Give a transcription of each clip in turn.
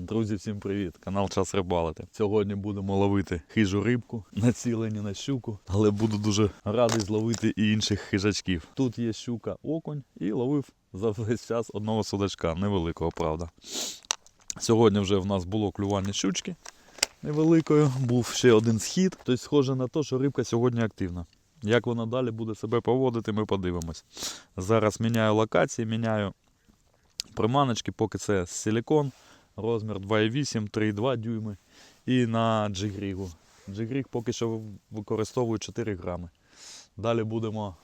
Друзі, всім привіт! Канал Час Рибалити. Сьогодні будемо ловити хижу рибку, націлені на щуку, але буду дуже радий зловити і інших хижачків. Тут є щука окунь і ловив за весь час одного судачка, невеликого, правда. Сьогодні вже в нас було клювання щучки невеликою, був ще один схід. Тобто схоже на те, що рибка сьогодні активна. Як вона далі буде себе поводити, ми подивимось. Зараз міняю локації, міняю приманочки, поки це силікон, розмір 2,8, 3,2 дюйми. І на джигрігу. Джигріг поки що використовую 4 грами. Далі будемо,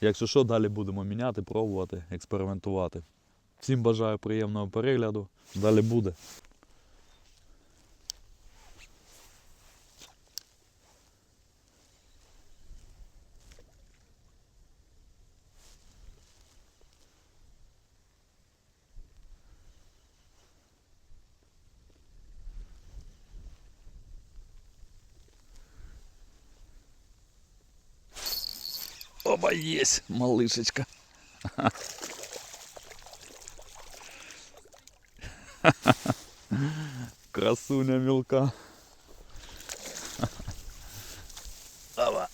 якщо що, далі будемо міняти, пробувати, експериментувати. Всім бажаю приємного перегляду. Далі буде. Оба есть, малышечка. Красуня мелка. Оба.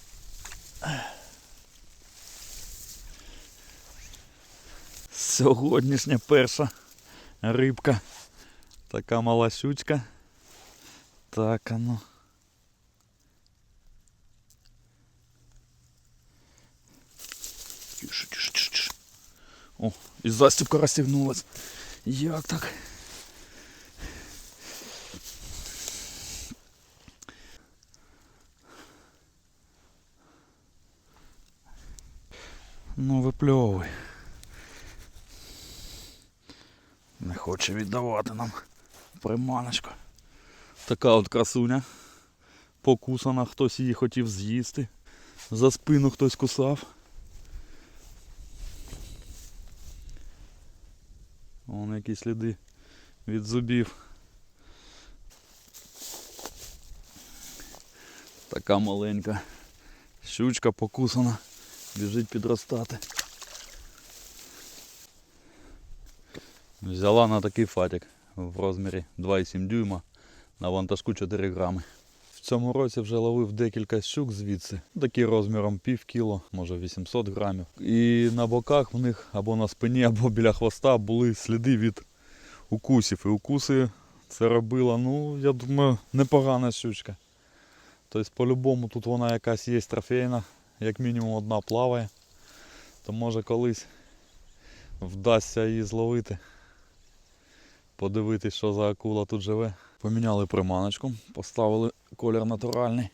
Сьогоднішня перша рибка. Така мала. Так, а О, і застібка розстігнулась. Як так? Ну, випльовуй. Не хоче віддавати нам приманочку. Така от красуня. Покусана, хтось її хотів з'їсти. За спину хтось кусав. Вон які сліди від зубів. Така маленька щучка покусана, біжить підростати. Взяла на такий фатик в розмірі 2,7 дюйма на вантажку 4 грами. Цьому році вже ловив декілька щук звідси, такі розміром пів кіло, може 800 грамів. І на боках в них або на спині, або біля хвоста були сліди від укусів. І укуси це робила, ну, я думаю, непогана щучка. Тобто, по-любому тут вона якась є трофейна, як мінімум одна плаває. То може колись вдасться її зловити. Подивитись, що за акула тут живе. Поміняли приманочку, поставили колір натуральний.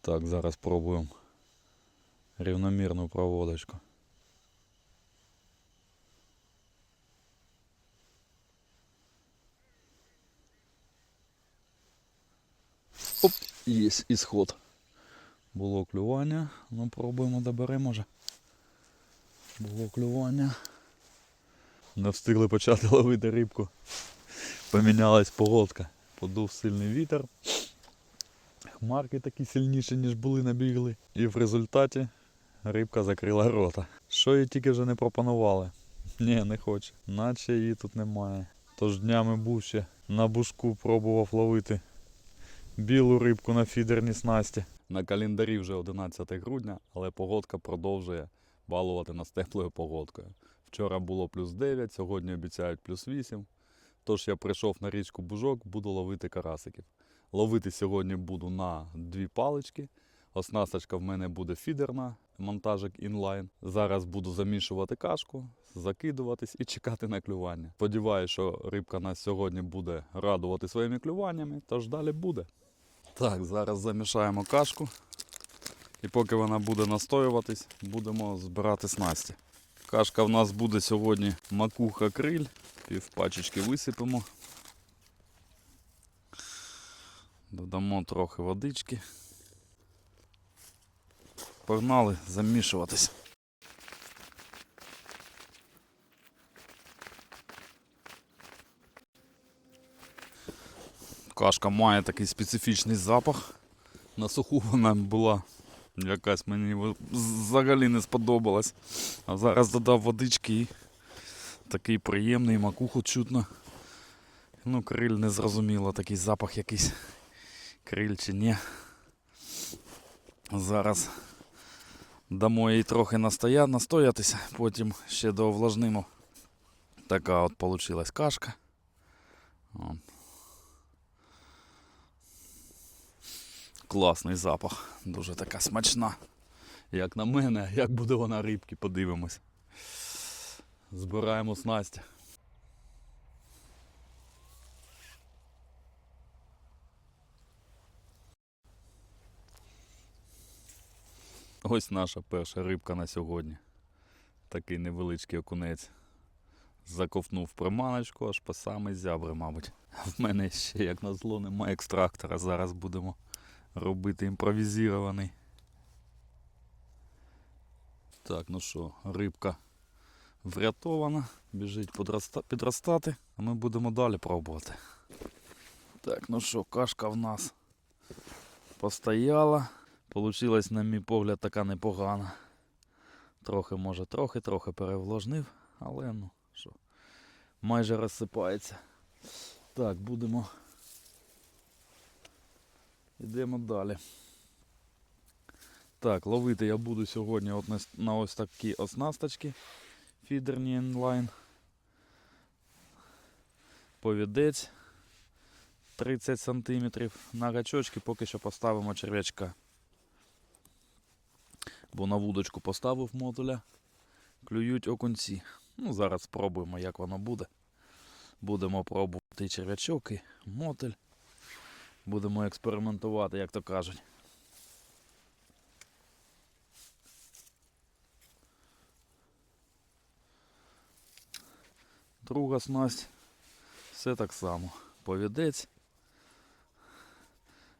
Так, зараз пробуємо рівномірну проводочку. Оп, є ісход. Було клювання. Ну пробуємо доберемо може. Було клювання. Не встигли почати ловити рибку. Помінялась погодка. Подув сильний вітер. Хмарки такі сильніші, ніж були набігли. І в результаті рибка закрила рота. Що їй тільки вже не пропонували. Ні, не хоче. Наче її тут немає. Тож днями був ще на бушку пробував ловити білу рибку на фідерні снасті. На календарі вже 11 грудня, але погодка продовжує балувати нас теплою погодкою. Вчора було плюс 9, сьогодні обіцяють плюс 8. Тож я прийшов на річку Бужок, буду ловити карасиків. Ловити сьогодні буду на дві палички. Оснасточка в мене буде фідерна, монтажик інлайн. Зараз буду замішувати кашку, закидуватись і чекати на клювання. Сподіваюся, що рибка нас сьогодні буде радувати своїми клюваннями, тож далі буде. Так, зараз замішаємо кашку. І поки вона буде настоюватись, будемо збирати снасті. Кашка в нас буде сьогодні макуха криль, пів пачечки висипемо. Додамо трохи водички. Погнали замішуватись. Кашка має такий специфічний запах. На суху вона була якась мені взагалі не сподобалась. А зараз додав водички і такий приємний, макуху чутно. Ну, криль не зрозуміло, такий запах якийсь. Криль чи ні. Зараз дамо їй трохи настоя... настоятися, потім ще довлажнимо. Така от получилась кашка. От. Класний запах, дуже така смачна. Як на мене, як буде вона рибки, подивимось. Збираємо снасті. Ось наша перша рибка на сьогодні. Такий невеличкий окунець. Заковтнув приманочку аж по самий зябри, мабуть. В мене ще, як на зло, немає екстрактора. Зараз будемо робити імпровізований. Так, ну що, рибка врятована, біжить підростати, а ми будемо далі пробувати. Так, ну що, кашка в нас постояла. Получилась, на мій погляд, така непогана. Трохи, може, трохи, трохи перевложнив, але ну що, майже розсипається. Так, будемо. Йдемо далі. Так, ловити я буду сьогодні от на, на ось такі оснасточки фідерні інлайн. Повідець 30 см. На гачочки поки що поставимо черв'ячка. Бо на вудочку поставив модуля. Клюють окунці. Ну, зараз спробуємо, як воно буде. Будемо пробувати черв'ячок, і мотель. Будемо експериментувати, як то кажуть. Друга снасть. Все так само. Повідець.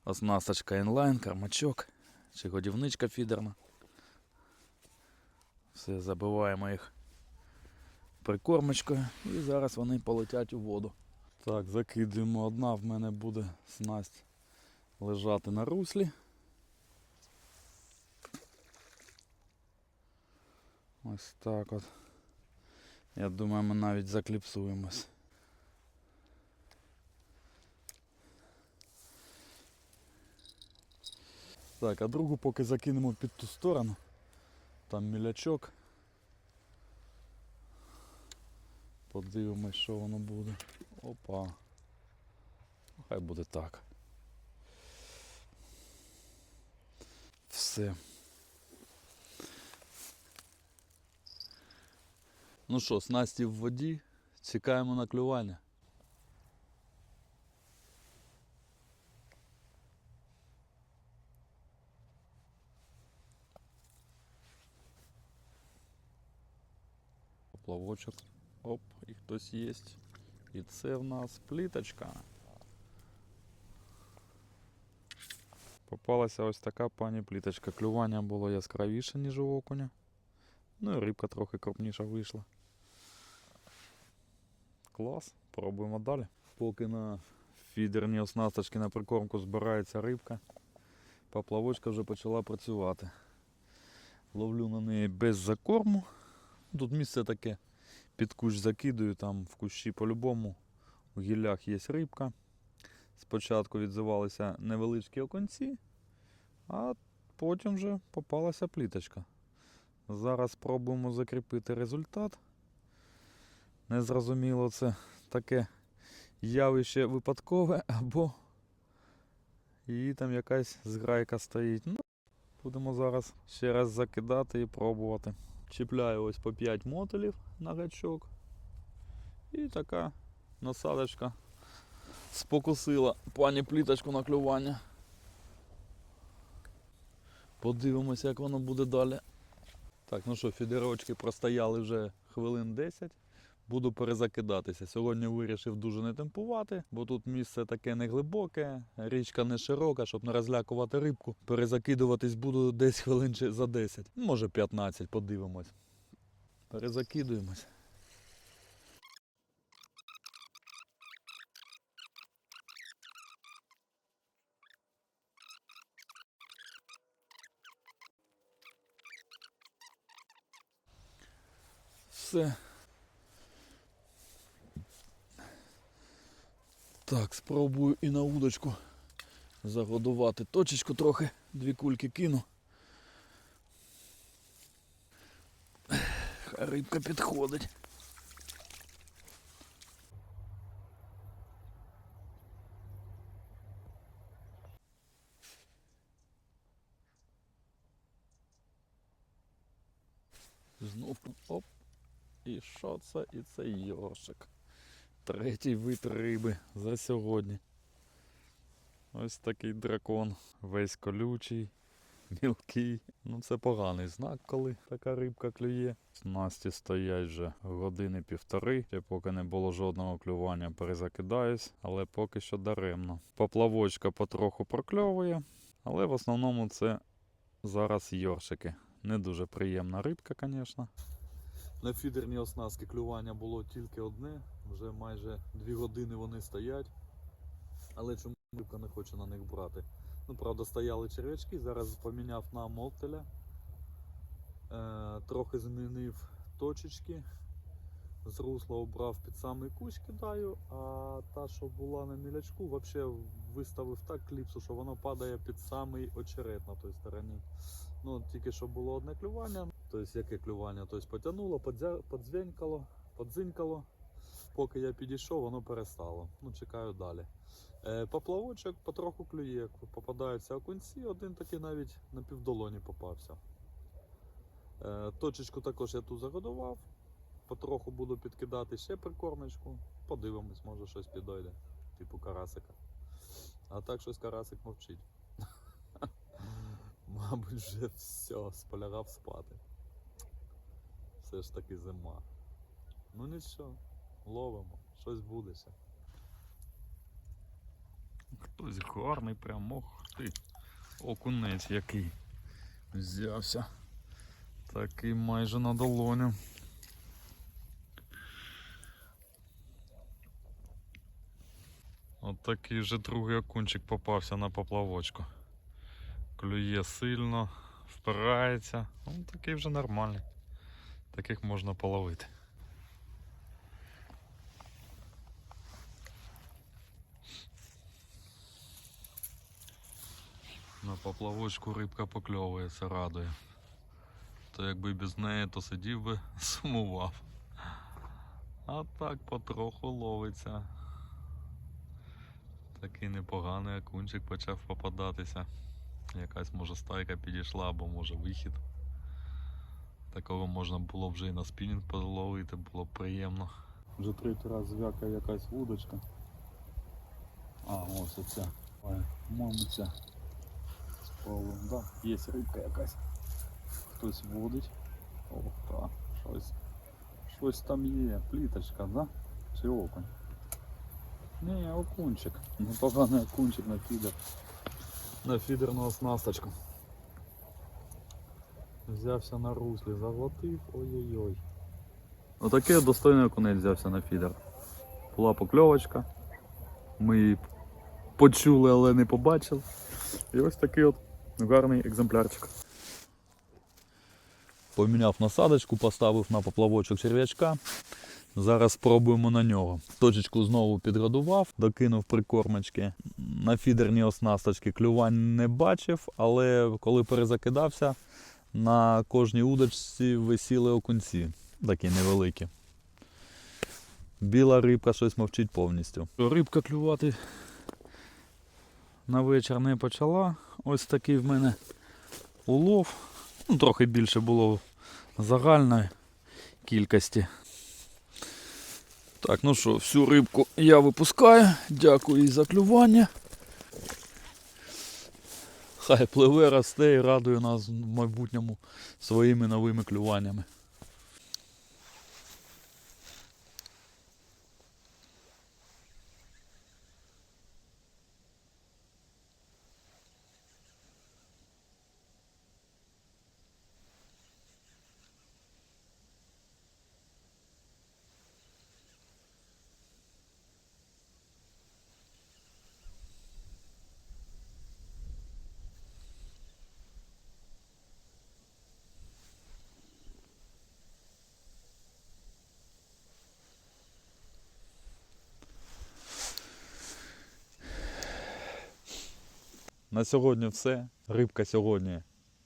Оснасточка інлайн, кармачок чи годівничка фідерна. Все, забиваємо їх прикормочкою і зараз вони полетять у воду. Так, закидуємо одна, в мене буде снасть лежати на руслі. Ось так от. Я думаю, ми навіть закліпсуємось. Так, а другу поки закинемо під ту сторону. Там мілячок. Подивимось, що воно буде. Опа. Хай буде так. Все. Ну що, снасті в воді, чекаємо на клювання. Поплавочок. Оп, і хтось є. І це в нас пліточка. Попалася ось така пані пліточка. Клювання було яскравіше, ніж у окуня. Ну і рибка трохи крупніша вийшла. Клас, пробуємо далі. Поки на фідерні оснасточки на прикормку збирається рибка, поплавочка вже почала працювати. Ловлю на неї без закорму. Тут місце таке, під кущ закидую, там в кущі по-любому. У гіллях є рибка. Спочатку відзивалися невеличкі оконці, а потім вже попалася пліточка. Зараз спробуємо закріпити результат. Незрозуміло, це таке явище випадкове або її там якась зграйка стоїть. Ну, будемо зараз ще раз закидати і пробувати. Чіпляю ось по 5 мотелів на гачок. І така насадочка спокусила пані пліточку на клювання. Подивимося, як воно буде далі. Так, ну що, фідерочки простояли вже хвилин 10. Буду перезакидатися. Сьогодні вирішив дуже не темпувати, бо тут місце таке неглибоке, річка не широка, щоб не розлякувати рибку. Перезакидуватись буду десь хвилин за 10, може 15, подивимось. Перезакидуємось. Все. Так, спробую і на удочку загодувати точечку трохи, дві кульки кину. Хай рибка підходить. Знов оп. І що це? І це йоршик. Третій вид риби за сьогодні. Ось такий дракон. Весь колючий, мілкий. Ну це поганий знак, коли така рибка клює. Снасті стоять вже години півтори. Ще поки не було жодного клювання, перезакидаюсь, але поки що даремно. Поплавочка потроху прокльовує, але в основному це зараз йоршики. Не дуже приємна рибка, звісно. На фідерній оснастки клювання було тільки одне, вже майже дві години вони стоять. Але чому рибка не хоче на них брати? Ну, правда, стояли черв'ячки, зараз поміняв на мотеля. Е, трохи змінив точечки. З русла обрав під самий кущ кидаю, а та, що була на мілячку, взагалі виставив так кліпсу, що воно падає під самий очерет на той стороні. Ну, тільки що було одне клювання. Тобто яке клювання? Тобто потягнуло, подзя- подзвенькало, подзинькало. Поки я підійшов, воно перестало. Ну, чекаю далі. Е, поплавочок потроху клює. Попадаються окунці, один такий навіть на півдолоні попався. Е, точечку також я тут загодував. Потроху буду підкидати ще прикормочку. Подивимось, може щось підойде, типу карасика. А так щось карасик мовчить. Мабуть, вже все, сполягав спати. Все ж таки зима. Ну нічого, ловимо, щось буде ще. Хтось гарний прям, ох ти. Окунець який взявся. Такий майже на долоню. От такий вже другий окунчик попався на поплавочку. Клює сильно, впирається. Ну, такий вже нормальний. Таких можна половити. На поплавочку рибка покльовується, радує. То якби без неї, то сидів би, сумував. А так потроху ловиться. Такий непоганий окунчик почав попадатися. Якась може стайка підійшла, або може вихід. Такого можна було вже і на спінінг половити, було б приємно. Вже третій раз зв'якає якась вудочка. А, ось оця. По-моєму, ця. Спробуємо, да. Є рибка якась. Хтось водить. Ох, та, щось. Щось там є. Пліточка, да? Чи окунь? Ні, окунчик. Непоганий окунчик на фідер. На фідерну оснасточку. Взявся на руслі, заглотив, ой-ой-ой. Отакий достойний окунець взявся на фідер. Була покльовочка. Ми її почули, але не побачили. І ось такий от гарний екземплярчик. Поміняв насадочку, поставив на поплавочок черв'ячка. Зараз спробуємо на нього. Точечку знову підгодував, докинув прикормочки. На фідерні оснасточки клювань не бачив, але коли перезакидався, на кожній удочці висіли окунці, такі невеликі. Біла рибка щось мовчить повністю. Рибка клювати на вечір не почала. Ось такий в мене улов. Ну, трохи більше було загальної кількості. Так, ну що, всю рибку я випускаю. Дякую їй за клювання. Хай пливе, росте і радує нас в майбутньому своїми новими клюваннями. На сьогодні все. Рибка сьогодні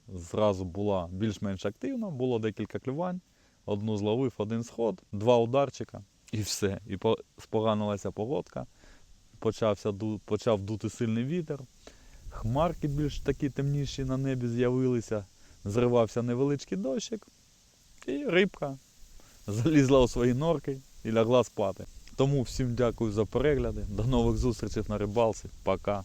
зразу була більш-менш активна, було декілька клювань. Одну зловив, один сход, два ударчика і все. І споганилася погодка. Почався почав дути сильний вітер. Хмарки більш такі темніші на небі з'явилися. Зривався невеличкий дощик. І рибка залізла у свої норки і лягла спати. Тому всім дякую за перегляди. До нових зустрічей на рибалці. Пока.